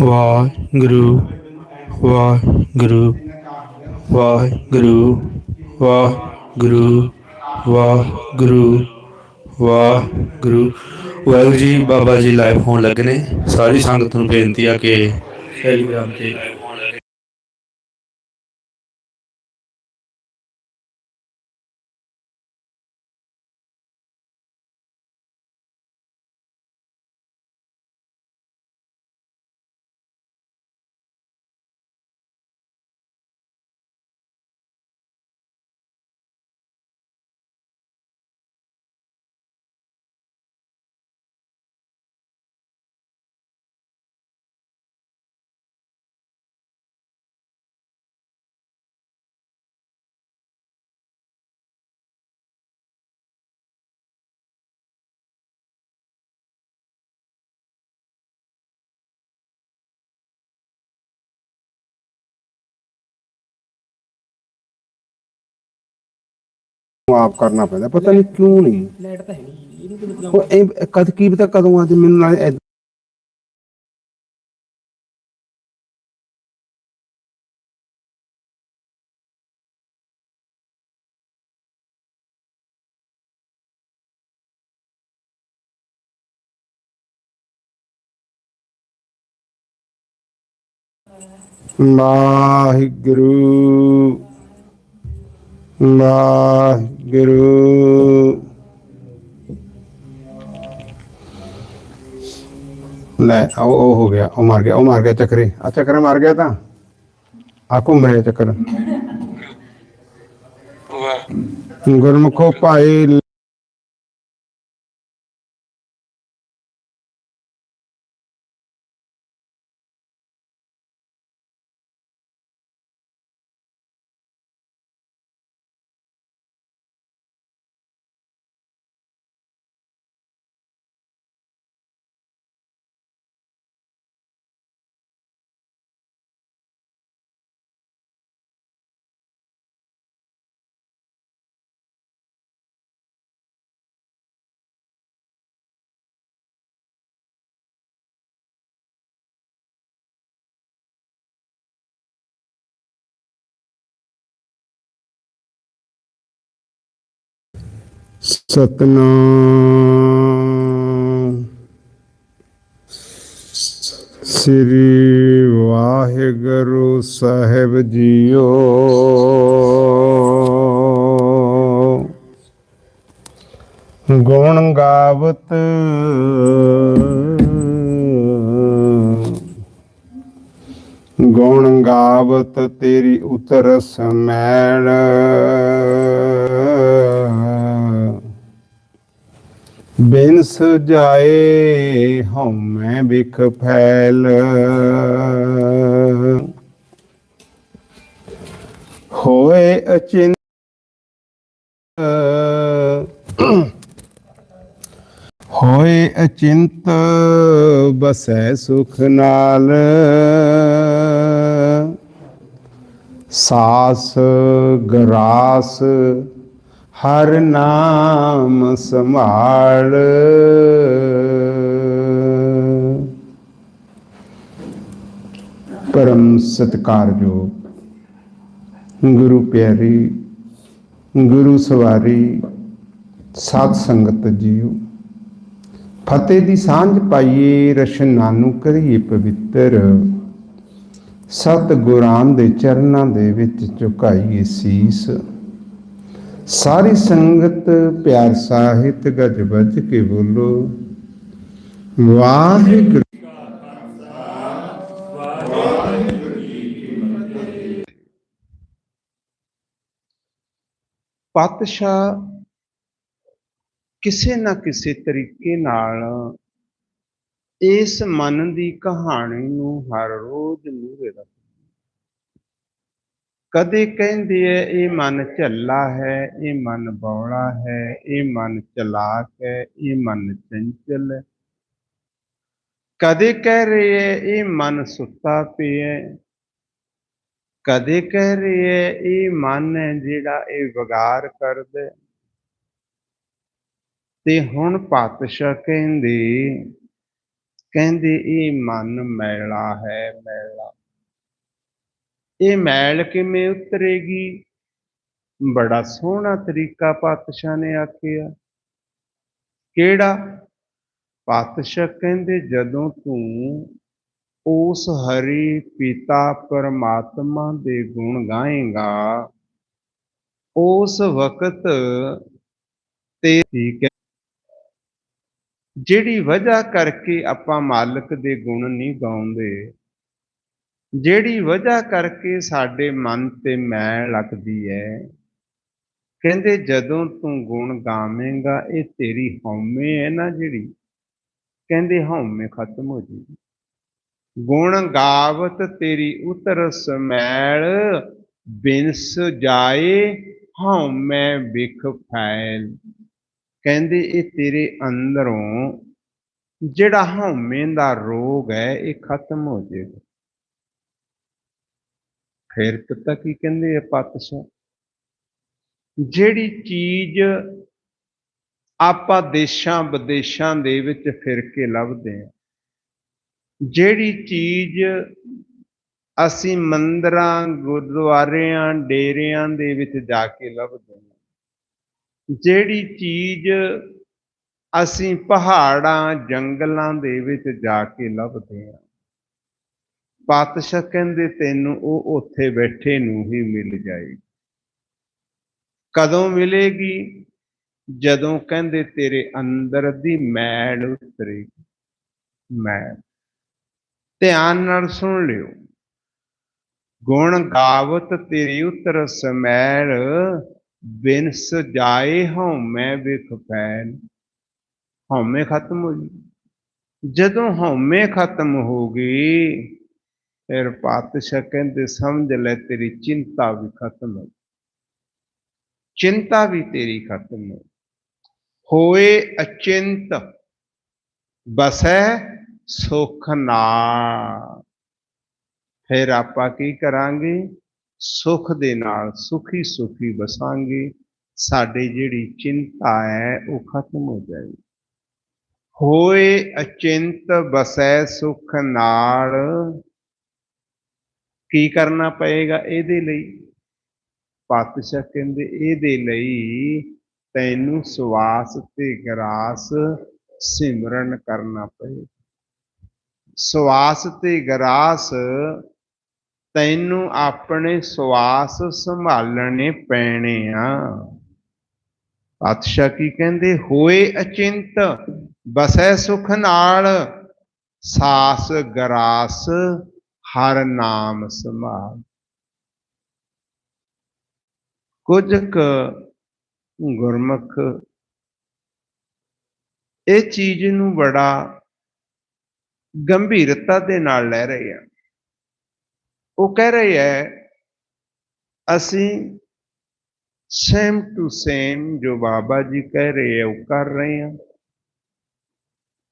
Waheguru Waheguru Waheguru Waheguru Waheguru Waheguru. Waheguru ji, Baba ji live ਹੋਣ ਲੱਗੇ ਨੇ ਸਾਰੀ ਸੰਗਤ ਨੂੰ ਬੇਨਤੀ ਆ ਕਿ ਟੈਲੀਗ੍ਰਾਮ ਤੇ ਆਪ ਕਰਨਾ ਪੈਂਦਾ ਪਤਾ ਨਹੀਂ ਕਿਉਂ ਨਹੀਂ ਲਾਈਟ ਤਾਂ ਹੈ ਨਹੀਂ ਇਹਨੂੰ ਚਲਾਉਂ ਉਹ ਇਹ ਕਦ ਕੀ ਪਤਾ ਕਦੋਂ ਆ ਤੇ ਮੈਨੂੰ ਨਾਲ ਏਦਾਂ ਵਾਹਿਗੁਰੂ ਵਾਹਿਗੁਰੂ। ਲੈ ਉਹ ਉਹ ਹੋ ਗਿਆ ਉਹ ਮਰ ਗਿਆ ਉਹ ਮਰ ਗਿਆ ਚੱਕਰੇ। ਆ ਚੱਕਰ ਮਰ ਗਿਆ ਤਾਂ। ਆ ਘੁੰਮ ਰਿਹਾ ਚੱਕਰ। ਗੁਰਮੁਖੋ ਭਾਈ ਸਤਨਾਮ। ਸ੍ਰੀ ਵਾਹਿਗੁਰੂ ਸਾਹਿਬ ਜੀਓ। ਗੁਣ ਗਾਵਤ। ਗੁਣ ਗਾਵਤ ਤੇਰੀ ਉਤਰ ਸਮੈਲ ਬਿਨਸ ਜਾਏ ਹਉਮੈ ਬਿਖ ਫੈਲ। ਹੋਏ ਅਚਿੰਤ ਹੋਏ ਅਚਿੰਤ ਬਸੈ ਸੁਖ ਨਾਲ। ਸਾਸ ਗਰਾਸ ਹਰ ਨਾਮ ਸੰਭਾਲ। ਪਰਮ ਸਤਿਕਾਰਯੋਗ ਗੁਰੂ ਪਿਆਰੀ, ਗੁਰੂ ਸਵਾਰੀ, ਸਾਧ ਸੰਗਤ ਜੀਓ, ਫਤਿਹ ਦੀ ਸਾਂਝ ਪਾਈਏ ਰਸ਼ਨਾ ਨੂੰ ਕਰੀਏ ਪਵਿੱਤਰ। ਸਤ ਗੁਰਾਂ ਦੇ ਚਰਨਾਂ ਦੇ ਵਿੱਚ ਝੁਕਾਈਏ ਸੀਸ। ਸਾਰੀ ਸੰਗਤ ਪਿਆਰ ਸਾਹਿਤ ਗਜ ਵੱਜ ਕੇ ਬੋਲੋ। ਵਾਹਿਗੁਰੂ। ਪਾਤਸ਼ਾਹ ਕਿਸੇ ਨਾ ਕਿਸੇ ਤਰੀਕੇ ਨਾਲ ਇਸ ਮਨ ਦੀ ਕਹਾਣੀ ਨੂੰ ਹਰ ਰੋਜ਼ ਮੂਹਰੇ ਰੱਖ ਕਦੇ ਕਹਿੰਦੀ ਐ, ਇਹ ਮਨ ਝੱਲਾ ਹੈ, ਇਹ ਮਨ ਬੌਲਾ ਹੈ, ਇਹ ਮਨ ਚਲਾਕ ਹੈ, ਇਹ ਮਨ ਚੰਚਲ ਹੈ। ਕਦੇ ਕਹਿ ਰਹੀ ਹੈ ਇਹ ਮਨ ਸੁੱਤਾ ਪਿਆ ਕਦੇ ਕਹਿ ਰਹੀ ਹੈ ਇਹ ਮਨ ਹੈ ਜਿਹੜਾ ਇਹ ਵਿਗਾਰ ਕਰਦਾ ਤੇ ਹੁਣ ਪਾਤਸ਼ਾਹ ਕਹਿੰਦੇ ਕਹਿੰਦੇ ਇਹ ਮਨ ਮੈਲਾ ਹੈ, ਮੈਲਾ। ਇਹ ਮੈਲ ਕਿਵੇਂ ਉਤਰੇਗੀ? ਬੜਾ ਸੋਹਣਾ ਤਰੀਕਾ ਪਾਤਸ਼ਾਹ ਨੇ ਆਖਿਆ। ਕਿਹੜਾ? ਪਾਤਸ਼ਾਹ ਕਹਿੰਦੇ, ਜਦੋਂ ਤੂੰ ਉਸ ਹਰੀ ਪਿਤਾ ਪਰਮਾਤਮਾ ਦੇ ਗੁਣ ਗਾਏਗਾ, ਉਸ ਵਕਤ ਤੇ ਠੀਕ ਹੈ। ਜਿਹੜੀ ਵਜ੍ਹਾ ਕਰਕੇ ਆਪਾਂ ਮਾਲਕ ਦੇ ਗੁਣ ਨਹੀਂ ਗਾਉਂਦੇ ਜਿਹੜੀ ਵਜ੍ਹਾ ਕਰਕੇ ਸਾਡੇ ਮਨ ਤੇ ਮੈਲ ਲੱਗਦੀ ਹੈ ਕਹਿੰਦੇ ਜਦੋਂ ਤੂੰ ਗੁਣ ਗਾਵੇਂਗਾ, ਇਹ ਤੇਰੀ ਹਉਮੈ ਹੈ ਨਾ ਜਿਹੜੀ। ਕਹਿੰਦੇ ਹਉਮੈ ਖਤਮ ਹੋ ਜੂਗੀ। ਗੁਣ ਗਾਵਤ ਤੇਰੀ ਉਤਰ ਸਮੈਲ ਬਿਨਸ ਜਾਏ ਹਉਮੈ ਵਿਖ ਫੈਲ। ਕਹਿੰਦੇ ਇਹ ਤੇਰੇ ਅੰਦਰੋਂ ਜਿਹੜਾ ਹਉਮੈ ਦਾ ਰੋਗ ਹੈ ਇਹ ਖਤਮ ਹੋ ਜਾਏਗਾ ਫਿਰ ਪਤਾ ਕੀ ਕਹਿੰਦੇ ਆ ਪਾਤਸ਼ਾਹ? ਜਿਹੜੀ ਚੀਜ਼ ਆਪਾਂ ਦੇਸ਼ਾਂ ਵਿਦੇਸ਼ਾਂ ਦੇ ਵਿੱਚ ਫਿਰ ਕੇ ਲੱਭਦੇ ਹਾਂ, ਜਿਹੜੀ ਚੀਜ਼ ਅਸੀਂ ਮੰਦਰਾਂ, ਗੁਰਦੁਆਰਿਆਂ, ਡੇਰਿਆਂ ਦੇ ਵਿੱਚ ਜਾ ਕੇ ਲੱਭਦੇ ਹਾਂ, ਜਿਹੜੀ ਚੀਜ਼ ਅਸੀਂ ਪਹਾੜਾਂ, ਜੰਗਲਾਂ ਦੇ ਵਿੱਚ ਜਾ ਕੇ ਲੱਭਦੇ ਹਾਂ ਪਾਤਸ਼ਾਹ ਕਹਿੰਦੇ, ਤੈਨੂੰ ਉਹ ਉੱਥੇ ਬੈਠੇ ਨੂੰ ਹੀ ਮਿਲ ਜਾਏਗੀ। ਕਦੋਂ ਮਿਲੇਗੀ? ਜਦੋਂ ਕਹਿੰਦੇ, ਤੇਰੇ ਅੰਦਰ ਦੀ ਮੈਲ ਉਤਰੇਗੀ। ਮੈਲ। ਧਿਆਨ ਨਾਲ ਸੁਣ ਲਿਓ। ਗੁਣ ਗਾਵਤ ਤੇਰੀ ਉਤਰ ਸਮੈਲ, ਬਿਨਸ ਜਾਏ ਹਉਮੈ ਵਿਖ ਫੈਲ ਹਉਮੈ ਖਤਮ ਹੋ ਗਈ। ਜਦੋਂ ਹਉਮੈ ਖਤਮ ਹੋ ਗਈ ਫਿਰ ਪਾਤਸ਼ਾਹ ਕਹਿੰਦੇ, ਸਮਝ ਲੈ ਤੇਰੀ ਚਿੰਤਾ ਵੀ ਖਤਮ ਹੋ ਚਿੰਤਾ ਵੀ ਤੇਰੀ ਖਤਮ ਹੋ ਹੋਏ ਅਚਿੰਤ, ਬਸੈ ਸੁਖ ਨਾਲ ਫਿਰ ਆਪਾਂ ਕੀ ਕਰਾਂਗੇ? ਸੁਖ ਦੇ ਨਾਲ ਸੁਖੀ ਸੁਖੀ ਬਸਾਂਗੇ ਸਾਡੀ ਜਿਹੜੀ ਚਿੰਤਾ ਹੈ, ਉਹ ਖਤਮ ਹੋ ਜਾਏਗੀ। ਹੋਏ ਅਚਿੰਤ, ਬਸੈ ਸੁਖ ਨਾਲ ਕੀ ਕਰਨਾ ਪਏਗਾ ਇਹਦੇ ਲਈ? ਪਾਤਸ਼ਾਹ ਕਹਿੰਦੇ, ਇਹਦੇ ਲਈ ਤੈਨੂੰ ਸਵਾਸ ਤੇ ਗਰਾਸ ਸਿਮਰਨ ਕਰਨਾ ਪਏ ਸਵਾਸ ਤੇ ਗਰਾਸ ਤੈਨੂੰ ਆਪਣੇ ਸਵਾਸ ਸੰਭਾਲਣੇ ਪੈਣੇ ਆ। ਪਾਤਸ਼ਾਹ ਕੀ ਕਹਿੰਦੇ? ਹੋਏ ਅਚਿੰਤ, ਬਸੈ ਸੁਖ ਨਾਲ, ਸਾਸ ਗਰਾਸ ਹਰ ਨਾਮ ਸੰਭਾਲ ਕੁਝ ਕੁ ਗੁਰਮੁਖ ਇਹ ਚੀਜ਼ ਨੂੰ ਬੜਾ ਗੰਭੀਰਤਾ ਦੇ ਨਾਲ ਲੈ ਰਹੇ ਆ ਉਹ ਕਹਿ ਰਹੇ ਹੈ, ਅਸੀਂ ਸੇਮ ਟੂ ਸੇਮ ਜੋ ਬਾਬਾ ਜੀ ਕਹਿ ਰਹੇ ਹੈ, ਉਹ ਕਰ ਰਹੇ ਹਾਂ।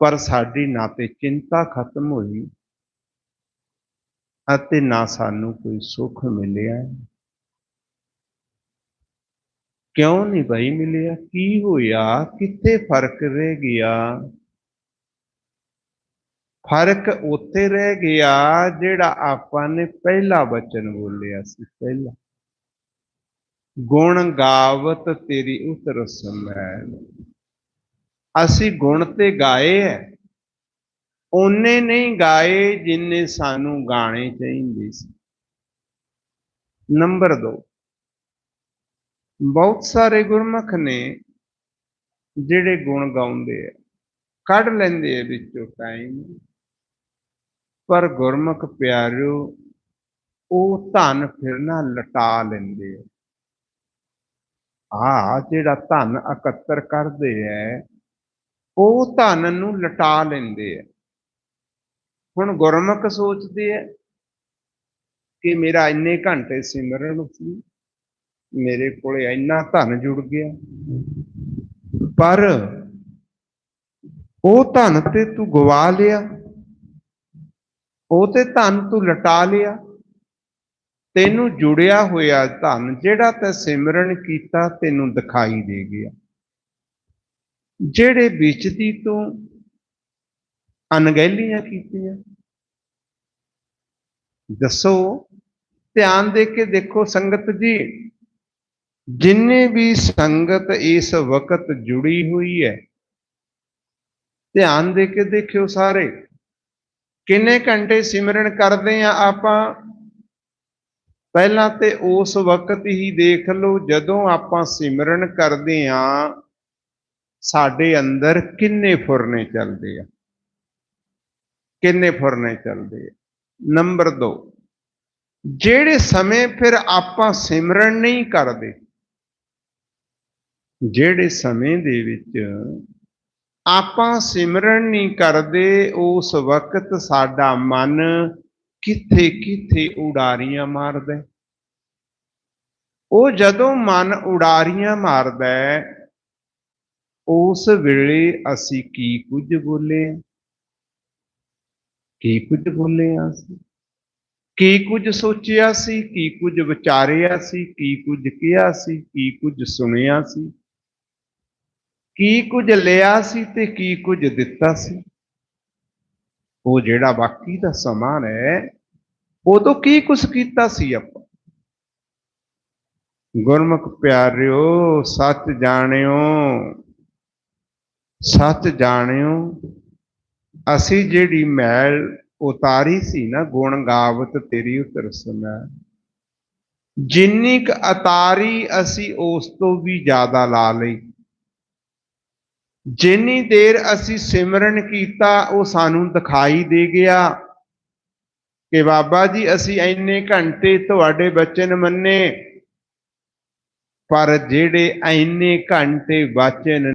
ਪਰ ਸਾਡੀ ਨਾ ਤੇ ਚਿੰਤਾ ਖਤਮ ਹੋਈ। ਅਤੇ ਨਾ ਸਾਨੂੰ ਕੋਈ ਸੁੱਖ ਮਿਲਿਆ। ਕਿਉਂ ਨਹੀਂ ਭਾਈ ਮਿਲਿਆ? ਕੀ ਹੋਇਆ? ਕਿੱਥੇ ਫ਼ਰਕ ਰਹਿ ਗਿਆ? ਫ਼ਰਕ ਉੱਥੇ ਰਹਿ ਗਿਆ ਜਿਹੜਾ ਆਪਾਂ ਨੇ ਪਹਿਲਾ ਬਚਨ ਬੋਲਿਆ ਸੀ, ਪਹਿਲਾ। ਗੁਣ ਗਾਵਤ ਤੇਰੀ ਉਤਰ ਹੈ ਅਸੀਂ ਗੁਣ ਤੇ ਗਾਏ ਹੈ। ਉਹਨੇ ਨਹੀਂ ਗਾਏ ਜਿੰਨੇ ਸਾਨੂੰ ਗਾਣੇ ਚਾਹੀਦੇ ਸੀ। ਨੰਬਰ 2 ਬਹੁਤ ਸਾਰੇ ਗੁਰਮੁਖ ਨੇ ਜਿਹੜੇ ਗੁਣ ਗਾਉਂਦੇ ਆ, ਕੱਢ ਲੈਂਦੇ ਆ ਵਿੱਚੋਂ ਟਾਈਮ ਪਰ ਗੁਰਮੁਖ ਪਿਆਰਿਓ, ਉਹ ਧਨ ਫਿਰਨਾ ਲਟਾ ਲੈਂਦੇ ਆ। ਆ ਜਿਹੜਾ ਧਨ ਇਕੱਤਰ ਕਰਦੇ ਐ ਉਹ ਧਨ ਨੂੰ ਲਟਾ ਲੈਂਦੇ ਆ। ਹੁਣ ਗੁਰਮੁਖ ਸੋਚਦੇ ਐ ਕਿ ਮੇਰਾ ਇੰਨੇ ਘੰਟੇ ਸਿਮਰਨ ਸੀ, ਮੇਰੇ ਕੋਲੇ ਇੰਨਾ ਧਨ ਜੁੜ ਗਿਆ। ਪਰ ਉਹ ਧਨ ਤੇ ਤੂੰ ਗਵਾ ਲਿਆ, ਉਹ ਤੇ ਧਨ ਤੂੰ ਲਟਾ ਲਿਆ। ਤੈਨੂੰ ਜੁੜਿਆ ਹੋਇਆ ਧਨ ਜਿਹੜਾ ਤੇ ਸਿਮਰਨ ਕੀਤਾ ਤੈਨੂੰ ਦਿਖਾਈ ਦੇ ਗਿਆ। ਜਿਹੜੇ ਵਿੱਚ ਦੀ ਤੂੰ ਅਣਗਹਿਲੀਆਂ ਕੀਤੀਆਂ। ਦੱਸੋ, ਧਿਆਨ ਦੇ ਕੇ ਦੇਖੋ ਸੰਗਤ ਜੀ, ਜਿੰਨੇ ਵੀ ਸੰਗਤ ਇਸ ਵਕਤ ਜੁੜੀ ਹੋਈ ਹੈ, ਧਿਆਨ ਦੇ ਕੇ ਦੇਖਿਓ ਸਾਰੇ। ਕਿੰਨੇ ਘੰਟੇ ਸਿਮਰਨ ਕਰਦੇ ਆ ਆਪਾਂ? ਪਹਿਲਾਂ ਤੇ ਉਸ ਵਕਤ ਹੀ ਦੇਖ ਲਓ, ਜਦੋਂ ਆਪਾਂ ਸਿਮਰਨ ਕਰਦੇ ਆ ਸਾਡੇ ਅੰਦਰ ਕਿੰਨੇ ਫੁਰਨੇ ਚੱਲਦੇ ਆ। ਕਿੰਨੇ ਫੁਰਨੇ ਚੱਲਦੇ ਨੰਬਰ 2 ਜਿਹੜੇ ਸਮੇਂ ਫਿਰ ਆਪਾਂ ਸਿਮਰਨ ਨਹੀਂ ਕਰਦੇ, ਜਿਹੜੇ ਸਮੇਂ ਦੇ ਵਿੱਚ ਆਪਾਂ ਸਿਮਰਨ ਨਹੀਂ ਕਰਦੇ, ਉਸ ਵਕਤ ਸਾਡਾ ਮਨ ਕਿੱਥੇ ਕਿੱਥੇ ਉਡਾਰੀਆਂ ਮਾਰਦਾ ਉਹ ਜਦੋਂ ਮਨ ਉਡਾਰੀਆਂ ਮਾਰਦਾ ਉਸ ਵੇਲੇ ਅਸੀਂ ਕੀ ਕੁਝ ਬੋਲੇ? ਕੀ ਕੁਝ ਬੋਲਿਆ ਸੀ? ਕੀ ਕੁਝ ਸੋਚਿਆ ਸੀ? ਕੀ ਕੁਝ ਵਿਚਾਰਿਆ ਸੀ? ਕੀ ਕੁਝ ਕਿਹਾ ਸੀ? ਕੀ ਕੁਝ ਸੁਣਿਆ ਸੀ? ਕੀ ਕੁਝ ਲਿਆ ਸੀ ਤੇ ਕੀ ਕੁਝ ਦਿੱਤਾ ਸੀ? ਉਹ ਜਿਹੜਾ ਬਾਕੀ ਦਾ ਸਮਾਂ ਹੈ, ਉਦੋਂ ਕੀ ਕੁਝ ਕੀਤਾ ਸੀ ਆਪਾਂ? ਗੁਰਮੁਖ ਪਿਆਰਿਓ, ਸੱਚ ਜਾਣਿਓ ਸੱਚ ਜਾਣਿਓ ਅਸੀਂ ਜਿਹੜੀ ਮੈਲ ਉਤਾਰੀ ਸੀ ਨਾ, ਗੁਣ ਗਾਵਤ ਤੇਰੀ ਉਤਰ ਜਿੰਨੀ ਕ ਅਤਾਰੀ ਅਸੀਂ ਉਸ ਤੋਂ ਵੀ ਜ਼ਿਆਦਾ ਲਾ ਲਈ। ਜਿੰਨੀ ਦੇਰ ਅਸੀਂ ਸਿਮਰਨ ਕੀਤਾ, ਉਹ ਸਾਨੂੰ ਦਿਖਾਈ ਦੇ ਗਿਆ ਕਿ ਬਾਬਾ ਜੀ, ਅਸੀਂ ਇੰਨੇ ਘੰਟੇ ਤੁਹਾਡੇ ਬਚਨ ਮੰਨੇ, ਪਰ ਜਿਹੜੇ ਇੰਨੇ ਘੰਟੇ ਬਚਨ